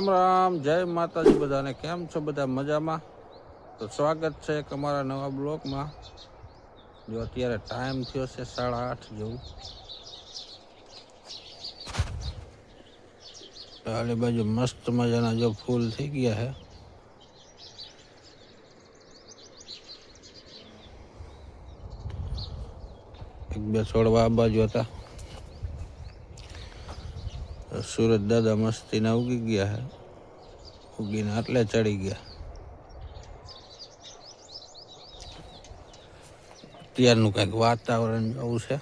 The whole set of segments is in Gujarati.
રામ રામ, જય માતાજી બધાને. કેમ છો બધા? મજામાં? તો સ્વાગત છે એક અમારા નવા બ્લોકમાં જો અત્યારે ટાઈમ થયો છે સાડા આઠ જેવું. આલી બાજુ મસ્ત મજાના જો ફૂલ થઈ ગયા છે. એક બે છોડવા આ બાજુ હતા. સુરત દાદા મસ્તીના ઉગી ગયા હે. ઉગીને આટલે ચડી ગયા. અત્યારનું કંઈક વાતાવરણ આવું છે.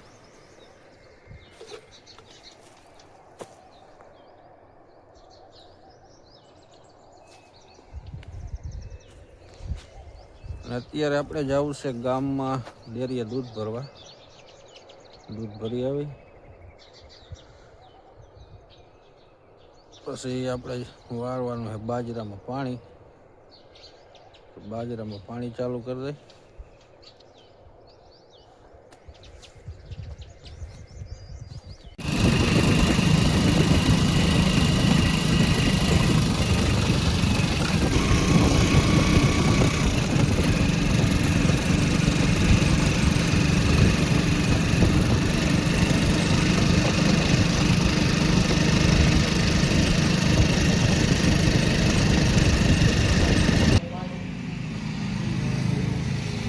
અત્યારે આપણે જવું છે ગામમાં ડેરીએ દૂધ ભરવા. દૂધ ભરી આવી. પછી આપણે વાળવાનું છે બાજરામાં પાણી. બાજરામાં પાણી ચાલુ કરી દઈ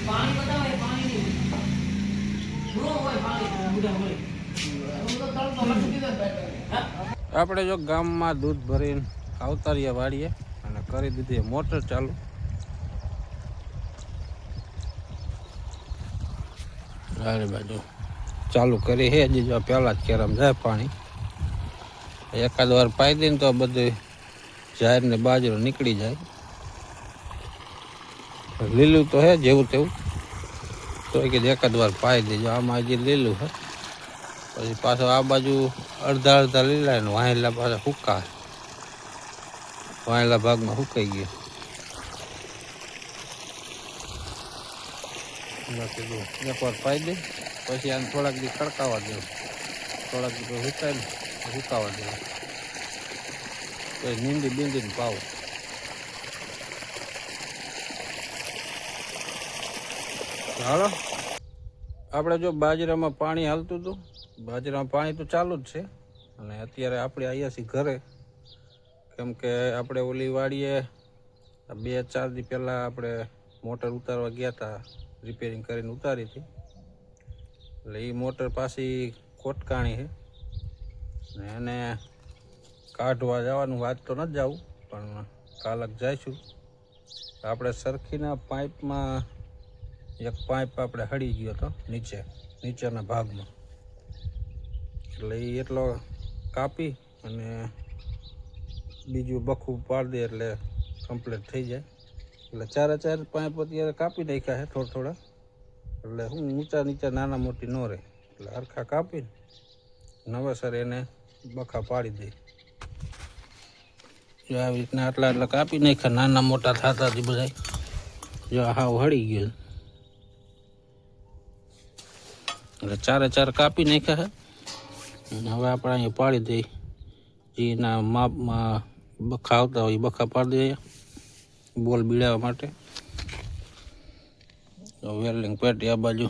પાણી બતાવે પાણી નહીં પૂરો હોય પાણી બુડા હોય આપણે જો ગામમાં દૂધ ભરીને અવતારીએ વાળીએ અને કરી દીધી મોટર ચાલુ. અરે બાજુ ચાલુ કરી હે, હજી જો પહેલાં જ કેરમ જાય પાણી. એકાદ વાર પાઈ દઈને તો બધું જાહેર ને બાજરો નીકળી જાય. લીલું તો હે જેવું તેવું. તો કે એકાદ વાર પાઈ દેજો. આમાં હજી લીલું હે. પછી પાછો આ બાજુ અડધા અડધા લીલા ને વાહેલા પાછા હુકા વાહેલા ભાગમાં હુકાઈ ગયો. એકવાર પાઈ દે, પછી આને થોડાક દી ખડકાવા દેવું. થોડાક દી હુકાય ને હુકાવા દેવું. પછી નીંદી બીંદીને પાવ. હાલો. આપણે જો બાજરામાં પાણી હાલતું હતું બાજરામાં પાણી તો ચાલુ જ છે. અને અત્યારે આપણે આવ્યા છીએ ઘરે. કેમ કે આપણે ઓલી વાડીએ બે ચાર દી પહેલાં આપણે મોટર ઉતારવા ગયા હતા રિપેરિંગ કરીને ઉતારી હતી. એટલે એ મોટર પાછી કોટકાણી છે. ને એને કાઢવા જવાનું વાત તો નથી જવું પણ કાલક જઈશું. આપણે સરખીના પાઇપમાં, એક પાઇપ આપણે હળી ગયો હતો નીચે, નીચેના ભાગમાં. એટલે એ એટલો કાપી અને બીજું બખું પાડી દે એટલે કમ્પ્લીટ થઈ જાય. એટલે ચારે ચાર પાંચ અત્યારે કાપી નાખ્યા છે થોડા થોડા. એટલે હું ઊંચા નીચા નાના મોટી ન રહે. એટલે હરખા કાપીને નવેસર એને બખા પાડી દે. જો આવી રીતના આટલા આટલા કાપી નાખ્યા, નાના મોટા થતા જ બધા જો હાવ હળી ગયો એટલે ચારે ચાર કાપી નાખ્યા અને હવે આપણે અહીંયા પાડી દઈ જેના માપમાં બખા આવતા હોય એ બખા પાડી દઈએ. બોલ બીડાવવા માટે. વેલ્ડિંગ પેટી આ બાજુ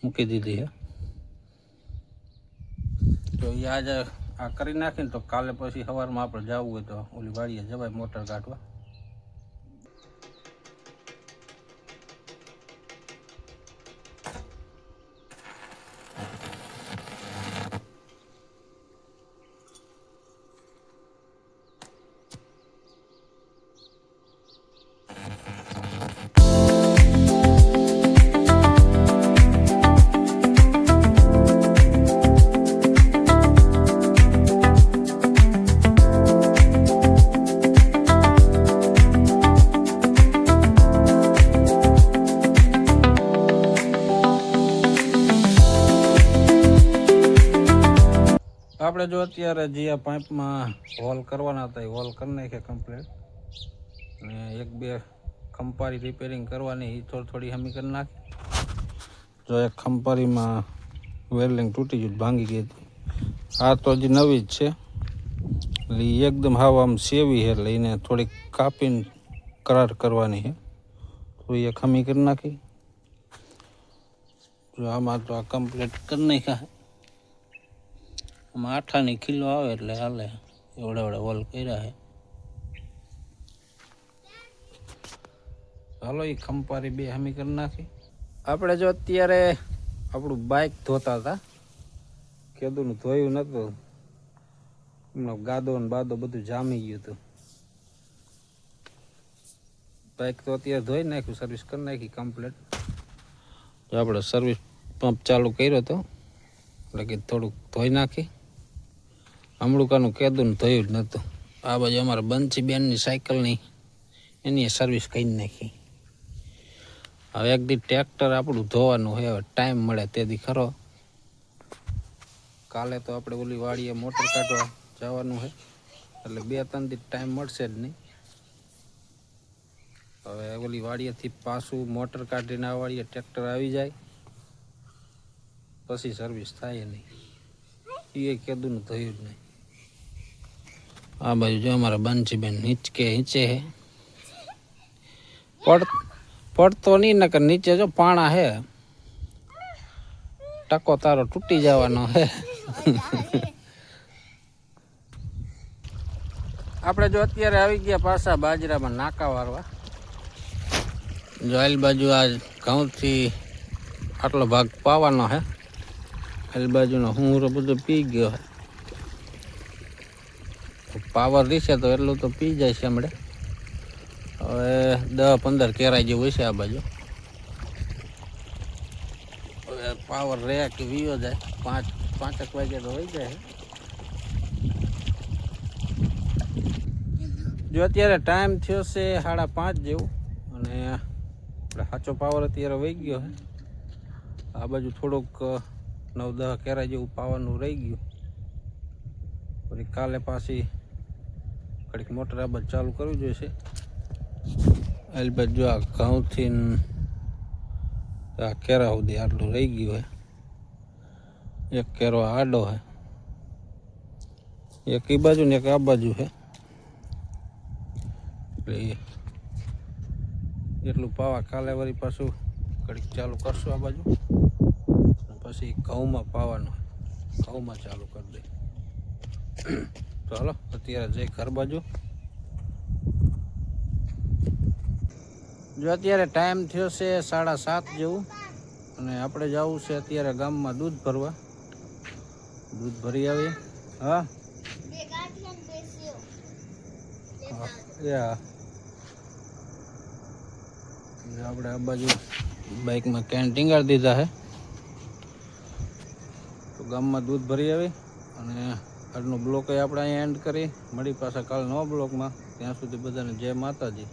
મૂકી દીધી છે તો એ આજે આ કરી નાખીને તો કાલે પછી સવારમાં આપણે જવું હોય તો ઓલી વાડીએ જવાય મોટર કાઢવા. આપણે જો અત્યારે જે પાઇપમાં હોલ કરવાના હતા એ હોલ કરી નાખ્યા કમ્પ્લીટ અને એક બે ખંપારી રિપેરિંગ કરવાની એ થોડી થોડી હમી કરી નાખી. જો એક ખંપારીમાં વેલ્ડિંગ તૂટી ગયું, ભાંગી ગઈ હતી. આ તો હજી નવી જ છે. એટલે એકદમ હાવ આમ સેવી છે, એટલે એને થોડીક કાપીને કરાર કરવાની છે. થોડી એ ખમી કરી નાખી. જો આમાં તો આ કમ્પ્લીટ કરી નાખ્યા. આમાં આઠાની કિલો આવે એટલે હાલે. એવડા એવડા વોલ કર્યા છે હાલો એ ખંપારી બે હમી કરી નાખી. આપણે જો અત્યારે આપણું બાઇક ધોતા હતા. કેદુનું ધોયું નતું. હમણાં ગાદો ને બાદો બધું જામી ગયું હતું. બાઇક તો અત્યારે ધોઈ નાખ્યું સર્વિસ કરી નાખી કમ્પ્લીટ આપણે સર્વિસ પંપ ચાલુ કર્યો હતો. એટલે કે થોડુંક ધોઈ નાખી. હમણાં કેદું થયું જ નહોતું. આ બાજુ અમારા બંસી બેનની સાયકલની એની સર્વિસ કરી નાખી. હવે એક દી ટ્રેક્ટર આપણું ધોવાનું હવે ટાઈમ મળે તેથી ખરો. કાલે તો આપણે ઓલી વાડીએ મોટર કાઢવા જવાનું છે એટલે બે ત્રણ દી ટાઈમ મળશે જ નહીં. હવે ઓલી વાડીએથી પાછું મોટર કાઢીને આ વાડીએ ટ્રેક્ટર આવી જાય, પછી સર્વિસ થાય નહીં. એ કેદું થયું જ નહીં. આ બાજુ જો અમારા બંસીબેન નીચકે નીચે હે. પડ, પડતો નહીં, નકર નીચે જો પાણા હે. ટકો તારો તૂટી જવાનો હે. આપણે જો અત્યારે આવી ગયા પાછા બાજરામાં નાકા વારવા. જો આલ બાજુ આ ઘઉંથી આટલો ભાગ પાવાનો હે. આલ બાજુનો હું બધો પી ગયો હે. પાવર રીશે તો એટલું તો પી જાય છે હમણે. હવે દસ પંદર કેરાઈ જેવું છે આ બાજુ. હવે પાવર રહે કે વીયો જાય. પાંચ, પાંચેક વાગે તો હોય જાય. જો અત્યારે ટાઈમ થયો છે સાડા પાંચ જેવું અને આપણે સાચો પાવર અત્યારે વહી ગયો છે આ બાજુ થોડુંક નવ દહ કેરા જેવું પાવરનું રહી ગયું. પછી કાલે પાછી ઘડીક મોટર આ બાજુ ચાલુ કરવી જોઈશે. અલબત્ત જો આ ઘઉંથી આ કેરા સુધી આટલું રહી ગયું હોય. એક કેરો આડો છે એક એ બાજુ ને એક આ બાજુ છે એટલે એટલું પાવા કાલે વળી પાછું ઘડીક ચાલુ કરશું આ બાજુ. પછી ઘઉંમાં પાવાનું ઘઉંમાં ચાલુ કરી દઈ ચાલો અત્યારે જઈ ઘર બાજુ જો અત્યારે ટાઈમ થયો છે સાડા સાત જેવું અને આપણે જવું છે અત્યારે ગામમાં દૂધ ભરવા. દૂધ ભરી આવીએ. હા? હા, હા આપણે આ બાજુ બાઇકમાં કેન ટીંગાડી દીધા છે. તો ગામમાં દૂધ ભરી આવી અને આજનો બ્લોક આપણે અહીંયા એન્ડ કરી મળી પાછા કાલ નવા બ્લોકમાં. ત્યાં સુધી બધાને જય માતાજી.